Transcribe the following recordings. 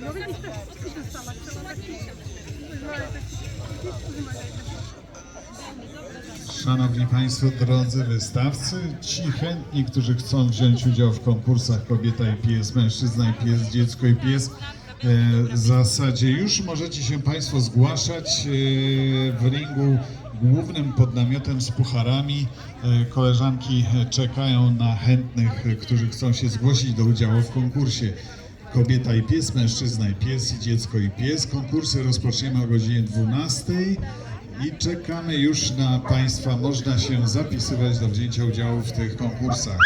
No widzisz, też dostała, trzeba tak wymagających. Szanowni Państwo, drodzy wystawcy, ci chętni, którzy chcą wziąć udział w konkursach Kobieta i Pies, Mężczyzna i Pies, Dziecko i Pies, e, w zasadzie już możecie się Państwo zgłaszać e, w ringu głównym pod namiotem z pucharami. E, Koleżanki czekają na chętnych, którzy chcą się zgłosić do udziału w konkursie. Kobieta i pies, mężczyzna i pies, i dziecko i pies. Konkursy rozpoczniemy o godzinie 12 i czekamy już na Państwa. Można się zapisywać do wzięcia udziału w tych konkursach.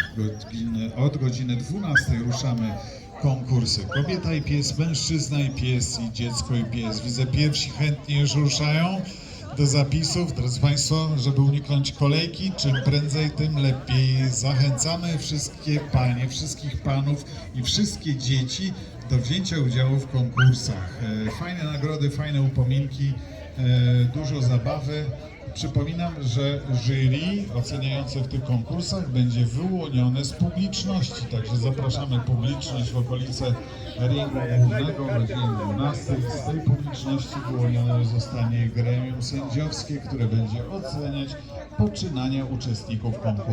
Od godziny 12 ruszamy konkursy. Kobieta i pies, mężczyzna i pies, i dziecko i pies. Widzę pierwsi chętnie już ruszają do zapisów. Drodzy Państwo, żeby uniknąć kolejki, czym prędzej, tym lepiej. Zachęcamy wszystkie panie, wszystkich panów i wszystkie dzieci do wzięcia udziału w konkursach. E, Fajne nagrody, fajne upominki, e, dużo zabawy. Przypominam, że jury oceniające w tych konkursach będzie wyłonione z publiczności, także zapraszamy publiczność w okolice ringu głównego godzinie 12. Z tej publiczności wyłonione zostanie gremium sędziowskie, które będzie oceniać poczynania uczestników konkursu.